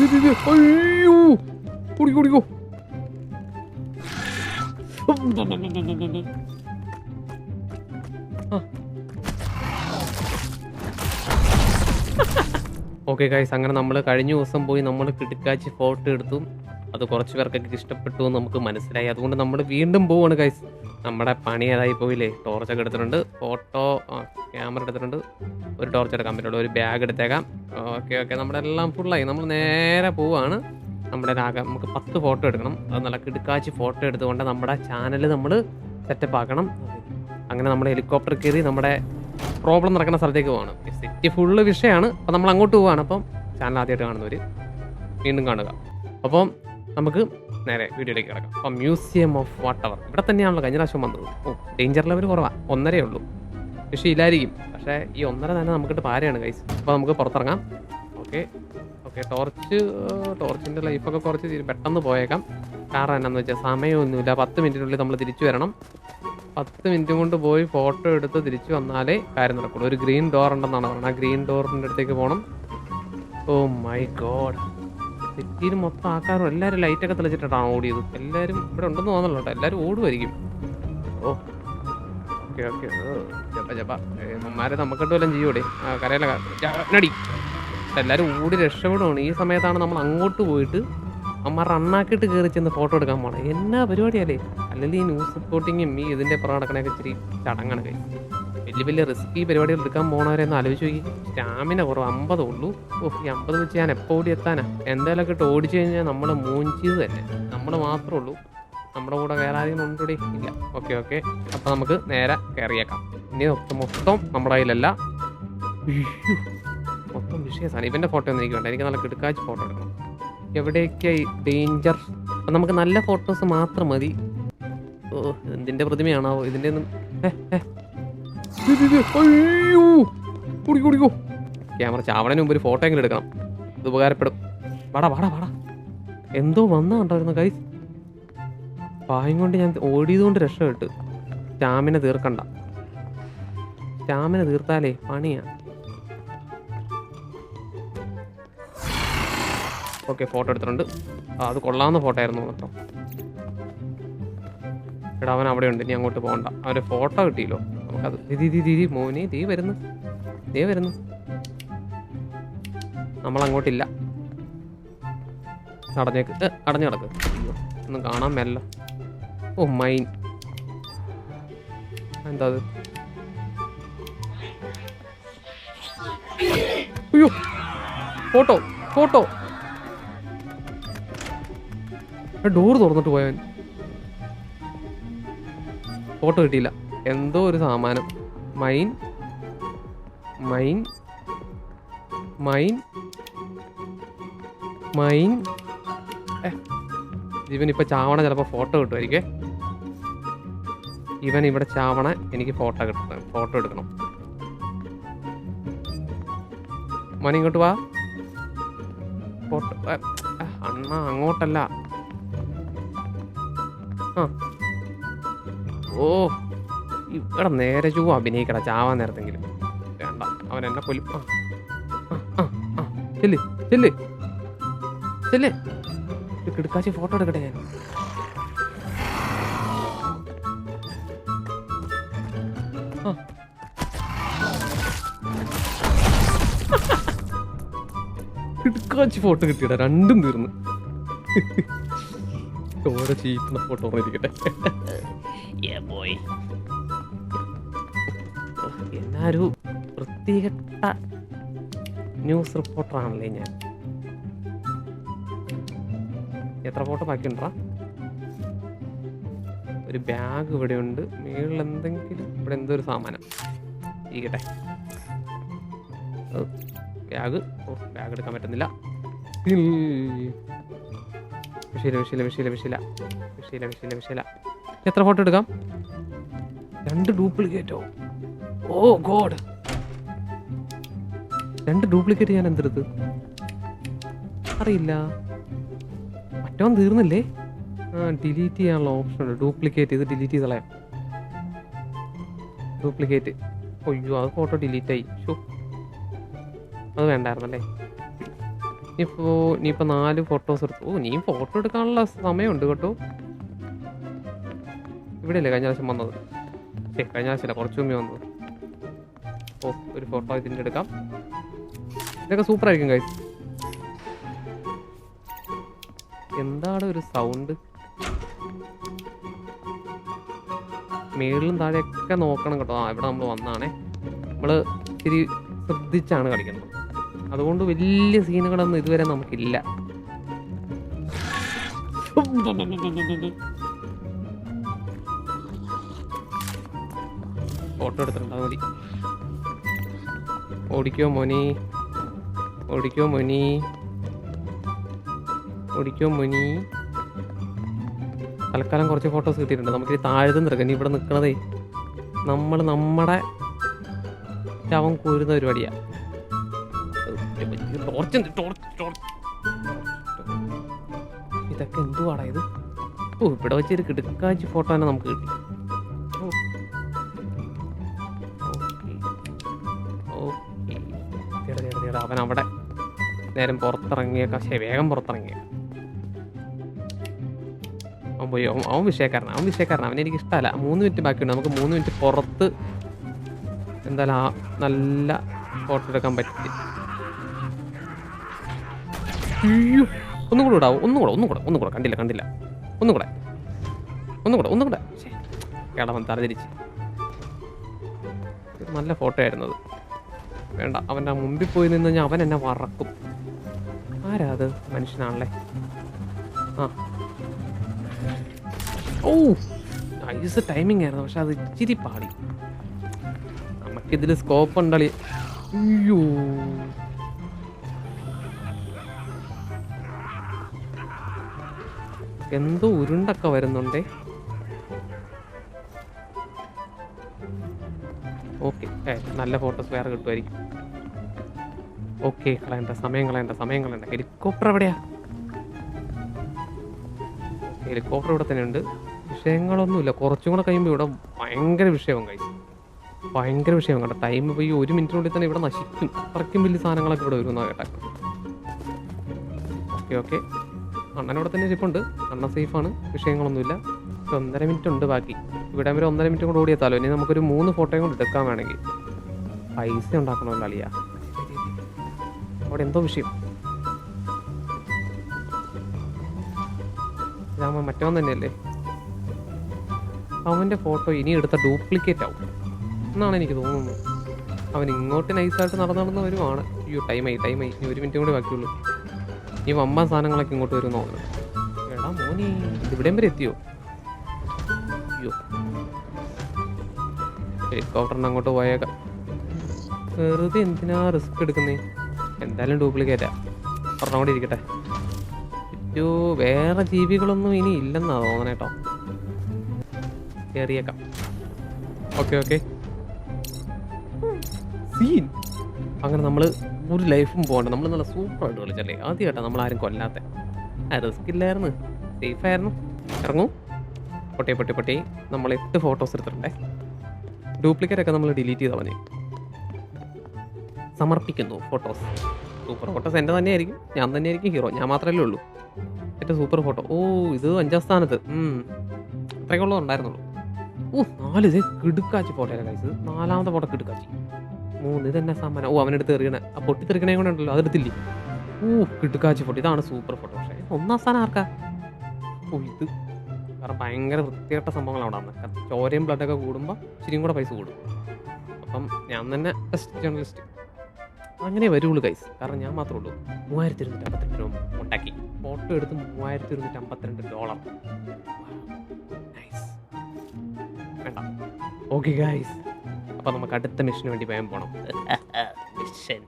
ദേ. അയ്യോ. കുടിക്കോ കുടിക്കോ okay guys അങ്ങനെ നമ്മൾ കഴിഞ്ഞ ദിവസം പോയി നമ്മൾ കിടക്കാച്ചി ഫോട്ടോ എടുത്തു. അത് കുറച്ച് പേർക്കൊക്കെ ഇഷ്ടപ്പെട്ടു എന്ന് നമുക്ക് മനസ്സിലായി. അതുകൊണ്ട് നമ്മൾ വീണ്ടും പോവാണ് കൈസ് നമ്മുടെ പണി ഏതായി പോയില്ലേ? ടോർച്ചൊക്കെ എടുത്തിട്ടുണ്ട്. ഫോട്ടോ ക്യാമറ എടുത്തിട്ടുണ്ട്. ഒരു ടോർച്ച് എടുക്കാൻ പറ്റുള്ളൂ. ഒരു ബാഗ് എടുത്തേക്കാം. ഓക്കെ ഓക്കെ നമ്മുടെ എല്ലാം ഫുള്ളായി നമ്മൾ നേരെ പോവാണ്. നമ്മുടെ രാഗം നമുക്ക് പത്ത് ഫോട്ടോ എടുക്കണം. അത് നല്ല കിടുക്കാച്ച് ഫോട്ടോ എടുത്തുകൊണ്ട് നമ്മുടെ ചാനൽ നമ്മൾ സെറ്റപ്പ് ആക്കണം. അങ്ങനെ നമ്മൾ ഹെലികോപ്റ്റർ കയറി നമ്മുടെ പ്രോബ്ലം നടക്കുന്ന സ്ഥലത്തേക്ക് പോകണം സിറ്റി ഫുള്ള് വിഷയമാണ്. അപ്പം നമ്മൾ അങ്ങോട്ട് പോവാണ്. അപ്പം ചാനൽ ആദ്യമായിട്ട് കാണുന്നവർ വീണ്ടും കാണുക. അപ്പം നമുക്ക് നേരെ വീഡിയോയിലേക്ക് കിടക്കാം. അപ്പം മ്യൂസിയം ഓഫ് വാട്ടർ ഇവിടെ തന്നെയാണല്ലോ കഴിഞ്ഞ പ്രാവശ്യം വന്നത്. ഓ ഡേഞ്ചർ ലെവൽ കുറവാണ് ഒന്നരേ ഉള്ളൂ. പക്ഷേ ഇല്ലായിരിക്കും. പക്ഷേ ഈ ഒന്നര തന്നെ നമുക്കിട്ട് പാരയാണ് കൈസ് അപ്പോൾ നമുക്ക് പുറത്തിറങ്ങാം. ഓക്കെ. ഓക്കെ ടോർച്ച് ടോർച്ചിന്റെ ലൈഫൊക്കെ കുറച്ച് പെട്ടെന്ന് പോയേക്കാം. കാരണം എന്നാന്ന് വെച്ചാൽ സമയമൊന്നുമില്ല. പത്ത് മിനിറ്റിനുള്ളിൽ നമ്മൾ തിരിച്ചു വരണം. പത്ത് മിനിറ്റ് കൊണ്ട് പോയി ഫോട്ടോ എടുത്ത് തിരിച്ചു വന്നാലേ കാര്യം നടക്കുള്ളൂ. ഒരു ഗ്രീൻ ഡോർ ഉണ്ടെന്നാണ് പറയുന്നത്. ആ ഗ്രീൻ ഡോറിന്റെ അടുത്തേക്ക് പോകണം ഓ മൈ ഗോഡ് സിറ്റിയിൽ മൊത്തം ആൾക്കാരും എല്ലാവരും ലൈറ്റൊക്കെ തെളിച്ചിട്ടാണ് ഓടിയത്. എല്ലാവരും ഇവിടെ ഉണ്ടെന്ന് തോന്നല്ലോ എല്ലാവരും ഓടുമായിരിക്കും ഓ ഓക്കെ ഓക്കെ ചേട്ടാ ജപ്പ അമ്മമാരെ നമുക്കിട്ട് വല്ലതും ചെയ്യൂടെ കരയില നടി. എല്ലാവരും ഓടി രക്ഷപ്പെടുവാണ്. ഈ സമയത്താണ് നമ്മൾ അങ്ങോട്ട് പോയിട്ട് അമ്മ റണ്ണാക്കിയിട്ട് കയറി ചെന്ന് ഫോട്ടോ എടുക്കാൻ പോകണം എന്നാ പരിപാടിയല്ലേ അല്ലെങ്കിൽ ഈ ന്യൂസ് റിപ്പോർട്ടിങ്ങും ഈ ഇതിന്റെ പുറകടക്കണൊക്കെ ഇച്ചിരി ചടങ്ങാണ് കൈ. വലിയ വലിയ റിസ്കി പരിപാടികൾ എടുക്കാൻ പോണവരെന്ന് ആലോചിച്ച് നോക്കി. സ്റ്റാമിന കുറവ് അമ്പതേ ഉള്ളൂ. ഓ ഈ അമ്പത് വെച്ച് ഞാൻ എപ്പോൾ ഓടി എത്താനാ? എന്തായാലൊക്കെ ഇട്ട് ഓടിച്ചു കഴിഞ്ഞാൽ നമ്മൾ മൂഞ്ചിയത് തന്നെ. നമ്മൾ മാത്രമേ ഉള്ളൂ. നമ്മുടെ കൂടെ വേറെ ആരെങ്കിലും ഉണ്ടോടി. ഇല്ല. Okay okay. അപ്പം നമുക്ക് നേരെ കയറിയേക്കാം ഇനി മൊത്തം നമ്മുടെ കയ്യിലല്ല. മൊത്തം വിഷയസാണ് ഇവന്റെ ഫോട്ടോ ഒന്നും എനിക്ക് വേണ്ട. എനിക്ക് നല്ല കിടക്കാച്ച് ഫോട്ടോ എടുക്കണം. എവിടെയൊക്കെയായി ഡേഞ്ചർ അപ്പം നമുക്ക് നല്ല ഫോട്ടോസ് മാത്രം മതി. ഓ എന്തിന്റെ പ്രതിമയാണോ ഇതിന്റെ ഒന്നും അയ്യോ. ക്യാമറ ചാവണതിന് മുമ്പ് ഒരു ഫോട്ടോ എങ്കിലും എടുക്കണം. ഇത് ഉപകാരപ്പെടും. വാടാ വാടാ വാടാ. എന്തോ വന്നാ കണ്ടായിരുന്നു കൈ പായം കൊണ്ട് ഞാൻ ഓടിയത് കൊണ്ട് രക്ഷപ്പെട്ട്. സ്റ്റാമിന തീർക്കണ്ട. സ്റ്റാമിന തീർത്താലേ പണിയാ. ഓക്കെ ഫോട്ടോ എടുത്തിട്ടുണ്ട്. അത് കൊള്ളാവുന്ന ഫോട്ടോ ആയിരുന്നു മൊത്തം. എടാ അവൻ അവിടെ ഉണ്ട് ഇനി അങ്ങോട്ട് പോകണ്ട. അവർ ഫോട്ടോ കിട്ടിയല്ലോ. നമുക്കത് ദീ ദീ മോനെ ദീ വരുന്നു. ദേ വരുന്നു. നമ്മളങ്ങോട്ടില്ല. നടന്നേക്ക്. അടഞ്ഞു കിടക്ക് ഒന്നും കാണാൻ മേല ഓ മൈൻ. എന്താ അത്? അയ്യോ ഫോട്ടോ ഫോട്ടോ. ഡോർ തുറന്നിട്ട് പോയവൻ. ഫോട്ടോ കിട്ടിയില്ല. എന്തോ ഒരു സാമാനം. Mine mine mine mine. ഇവൻ ഇപ്പൊ ചാവണ ചിലപ്പോ ഫോട്ടോ കിട്ടുമായിരിക്കേ ഇവൻ ഇവിടെ ചാവണ എനിക്ക് ഫോട്ടോ കിട്ടണം ഫോട്ടോ എടുക്കണം. മണി ഇങ്ങോട്ട് വാ. ഫോട്ടോ അണ്ണ അങ്ങോട്ടല്ല. ആ. ഓ. ഇവിടെ നേരെ ചുവ അഭിനയിക്കട ചാവാൻ നേരത്തെങ്കിലും. വേണ്ട അവൻ എന്നെ കൊല്ലും ആ ചെല്ല് ചെല്ല് ചെല്ല്. കിടക്കാച്ചി ഫോട്ടോ എടുക്കട്ടെ ഞാൻ. കിടക്കാച്ചി ഫോട്ടോ കിട്ടിയടാ രണ്ടും തീർന്നു. ഓരോ ചീറ്റുന്ന ഫോട്ടോ ഇരിക്കട്ടെ ഒരു വൃത്തികെട്ട ന്യൂസ് റിപ്പോർട്ടറാണല്ലേ ഞാൻ. എത്ര ഫോട്ടോ ബാക്കിയുണ്ടാ ഒരു ബാഗ് ഇവിടെ ഉണ്ട് മേളിൽ എന്തെങ്കിലും ഇവിടെ എന്തോ ഒരു സാമാനം? ഇരിക്കട്ടെ. ബാഗ് ബാഗ് എടുക്കാൻ പറ്റുന്നില്ല. വിഷയില്ല വിഷയില്ല വിഷയില്ല വിഷയില്ല. വിഷയില്ല വിഷയില്ല വിഷയില്ല. എത്ര ഫോട്ടോ എടുക്കാം? രണ്ട് ഡ്യൂപ്ലിക്കേറ്റോ? ഓ ഗോഡ്. രണ്ട് ഡ്യൂപ്ലിക്കേറ്റ് ഞാൻ എന്തെടുത്ത്? അറിയില്ല. മറ്റവൻ തീർന്നില്ലേ? ആ ഡിലീറ്റ് ചെയ്യാനുള്ള ഓപ്ഷൻ ഉണ്ട്. ഡ്യൂപ്ലിക്കേറ്റ് ഇത് ഡിലീറ്റ് ചെയ്ത് കളയാം ഡ്യൂപ്ലിക്കേറ്റ് ഒയ്യോ അത് ഫോട്ടോ ഡിലീറ്റ് ആയി. ഷോ അത് വേണ്ടായിരുന്നല്ലേ? ഇപ്പോൾ ഇനിയിപ്പോൾ നാല് ഫോട്ടോസ് എടുത്തു. ഓ നീ ഫോട്ടോ എടുക്കാനുള്ള സമയമുണ്ട് കേട്ടോ. ഇവിടെയല്ലേ കഴിഞ്ഞ പ്രാവശ്യം വന്നത്? കഴിഞ്ഞ ആവശ്യമില്ല കുറച്ച് മുമ്പേ വന്നത്. ഓ ഒരു ഫോട്ടോ ഇതിന്റെ എടുക്കാം. ഇതൊക്കെ സൂപ്പർ ആയിരിക്കും കൈ എന്താണ് ഒരു സൗണ്ട് മേളിലും താഴെയൊക്കെ നോക്കണം കേട്ടോ. ആ ഇവിടെ നമ്മൾ വന്നാണേ. നമ്മൾ ഇത്തിരി ശ്രദ്ധിച്ചാണ് കളിക്കുന്നത്. അതുകൊണ്ട് വലിയ സീനുകളൊന്നും ഇതുവരെ നമുക്കില്ല. ഫോട്ടോ എടുത്തിട്ടുണ്ട് അത് മതി. ഓടിക്കോ മോനി. ഓടിക്കോ മോനി. ഓടിക്കോ മോനി. തൽക്കാലം കുറച്ച് ഫോട്ടോസ് കിട്ടിയിട്ടുണ്ട്. നമുക്ക് ഈ താഴ്ന്നു നിൽക്കാം ഇവിടെ നിൽക്കണതേ നമ്മൾ നമ്മുടെ ശവം കൂരുന്ന പരിപാടിയാ. ഇതൊക്കെ എന്തുവാടാ ഇത്? ഓ ഇവിടെ വെച്ചൊരു കിടക്കാച്ചി ഫോട്ടോ തന്നെ നമുക്ക് കിട്ടി. ദേടാ, അവൻ അവിടെ നേരം പുറത്തിറങ്ങിയേക്കാ. പക്ഷേ വേഗം പുറത്തിറങ്ങിയ. അവൻ പോയി. അവൻ അവൻ വിഷയക്കാരനാണ് അവൻ വിഷയക്കാരനാണ് അവനെ എനിക്ക് ഇഷ്ടമല്ല. മൂന്ന് മിനിറ്റ് ബാക്കിയുണ്ട്. നമുക്ക് മൂന്ന് മിനിറ്റ് പുറത്ത് എന്തായാലും നല്ല ഫോട്ടോ എടുക്കാൻ പറ്റി. ഒന്നും കൂടെ ഇടാവോ? ഒന്നും കൂടെ ഒന്നും കൂടെ ഒന്നും കൂടെ. കണ്ടില്ല കണ്ടില്ല. ഒന്നും കൂടെ. ഒന്നും കൂടെ ഒന്നും കൂടെ. കേടവൻ തറതിരിച്ച് നല്ല ഫോട്ടോ ആയിരുന്നത് വേണ്ട. അവന്റെ മുമ്പിൽ പോയി നിന്ന് കഴിഞ്ഞാൽ അവൻ എന്നെ വറക്കും. ആരാ അത് മനുഷ്യനാണല്ലേ? ആ. ഓ നൈസ് ടൈമിംഗ് ആയിരുന്നു. പക്ഷെ അത് ഇച്ചിരി പാടി നമുക്കിതിൽ സ്കോപ്പ് ഉണ്ടളി അയ്യോ. എന്തോ ഉരുണ്ടൊക്കെ വരുന്നുണ്ടേ. ഓക്കെ. നല്ല ഫോട്ടോസ് വേറെ കിട്ടുമായിരിക്കും. ഓക്കെ കളയണ്ട സമയം കളയണ്ട സമയം കളയണ്ട. ഹെലികോപ്റ്റർ എവിടെയാ? ഹെലികോപ്റ്റർ ഇവിടെ തന്നെ ഉണ്ട്. വിഷയങ്ങളൊന്നുമില്ല. കുറച്ചും കൂടെ കഴിയുമ്പോൾ ഇവിടെ ഭയങ്കര വിഷയവും കഴിച്ചു ഭയങ്കര വിഷയം കേട്ടോ ടൈം ഈ ഒരു മിനിറ്റിനുള്ളിൽ തന്നെ ഇവിടെ നശിക്കും. അത്രയ്ക്കും വലിയ സാധനങ്ങളൊക്കെ ഇവിടെ വരുന്ന കേട്ടാ ഓക്കെ ഓക്കെ. അണ്ണനോടെ തന്നെ ഇരിപ്പുണ്ട്. അണ്ണ സേഫാണ് വിഷയങ്ങളൊന്നുമില്ല. ഒരു ഒന്നര മിനിറ്റ് ഉണ്ട് ബാക്കി. ഇവിടെ വരെ ഒന്നര മിനിറ്റ് കൂടെ ഓടിയെത്താലോ ഇനി നമുക്കൊരു മൂന്ന് ഫോട്ടോയും കൂടെ എടുക്കാൻ വേണമെങ്കിൽ. പൈസ ഉണ്ടാക്കണമല്ലോ അളിയ അവിടെ എന്തോ വിഷയം. ഇതാകുമ്പോൾ മറ്റവൻ തന്നെയല്ലേ? അവന്റെ ഫോട്ടോ ഇനി എടുത്ത ഡ്യൂപ്ലിക്കേറ്റ് ആവും. എന്നാണ് എനിക്ക് തോന്നുന്നത്. അവൻ ഇങ്ങോട്ട് നൈസായിട്ട് നടന്നു നടന്ന് വരുവാണ്. അയ്യോ ടൈമായി ടൈമായി ഇനി ഒരു മിനിറ്റ് കൂടി ബാക്കിയുള്ളൂ. ഈ വമ്പൻ സാധനങ്ങളൊക്കെ ഇങ്ങോട്ട് വരുന്നു എടാ മോനി ഇവിടെയും വരെ എത്തിയോ? അയ്യോ. ഹെലികോപ്റ്ററിന് അങ്ങോട്ട് പോയേക്കാം വെറുതെ എന്തിനാ റിസ്ക് എടുക്കുന്നേ? എന്തായാലും ഡ്യൂപ്ലിക്കേറ്റാ പറഞ്ഞ കൂടി ഇരിക്കട്ടെ. അയ്യോ വേറെ ജീവികളൊന്നും ഇനി ഇല്ലെന്നാ തോന്നണേ കേട്ടോ കയറിയേക്കാം ഓക്കെ ഓക്കെ. സീൻ. അങ്ങനെ നമ്മൾ ഒരു ലൈഫും പോകണ്ട നമ്മൾ നല്ല സൂപ്പറായിട്ട് കളിച്ചല്ലേ? ആദ്യമായിട്ടാണ് നമ്മൾ ആരും കൊല്ലാത്ത റിസ്ക് ഇല്ലായിരുന്നു. സേഫായിരുന്നു ഇറങ്ങൂ. പൊട്ടി പൊട്ടി പൊട്ടി നമ്മൾ എട്ട് ഫോട്ടോസ് എടുത്തിട്ടുണ്ടേ. ഡ്യൂപ്ലിക്കേറ്റ് ഒക്കെ നമ്മൾ ഡിലീറ്റ് ചെയ്താൽ മതി. സമർപ്പിക്കുന്നു ഫോട്ടോസ് സൂപ്പർ ഫോട്ടോസ് എന്റെ തന്നെയായിരിക്കും ഞാൻ തന്നെയായിരിക്കും ഹീറോ ഞാൻ മാത്രമല്ലേ ഉള്ളൂ. എന്റെ സൂപ്പർ ഫോട്ടോ ഓ ഇത് അഞ്ചാം സ്ഥാനത്ത്. അത്രയൊക്കെ ഉള്ളത് ഉണ്ടായിരുന്നുള്ളൂ. ഓ നാല് ഇത് കിടുക്കാച്ചി ഫോട്ടോ കഴിച്ചത് നാലാമത്തെ ഫോട്ടോ കിടുക്കാച്ചി. മൂന്ന് ഇതെന്നെ സമ്മാനം. ഓ അവനെടുത്ത് എറിയണേ. ആ പൊട്ടി തെറിക്കണേ കൂടെ ഉണ്ടല്ലോ അതെടുത്തില്ലേ ഓ കിടുക്കാച്ചി ഫോട്ടോ ഇതാണ് സൂപ്പർ ഫോട്ടോ പക്ഷേ ഒന്നാം സ്ഥാനം ആർക്കാ? ഓ ഇത് കാരണം ഭയങ്കര വൃത്തികെട്ട സംഭവങ്ങളാണ് അവിടെ വന്നത് ചോരയും ബ്ലഡൊക്കെ കൂടുമ്പോൾ ഇച്ചിരിയും കൂടെ പൈസ കൂടും. അപ്പം ഞാൻ തന്നെ ബെസ്റ്റ് ജേർണലിസ്റ്റ് അങ്ങനെ വരുള്ളൂ കൈസ് കാരണം ഞാൻ മാത്രമേ ഉള്ളൂ. മൂവായിരത്തി ഇരുന്നൂറ്റി അമ്പത്തിരണ്ട് രൂപ ഉണ്ടാക്കി. ഫോട്ടോ എടുത്ത് മൂവായിരത്തി ഇരുന്നൂറ്റി അമ്പത്തിരണ്ട് ഡോളർ വേണ്ട. ഓക്കെ ഗൈസ് അപ്പം നമുക്ക് അടുത്ത മിഷന് വേണ്ടി വേഗം പോകണം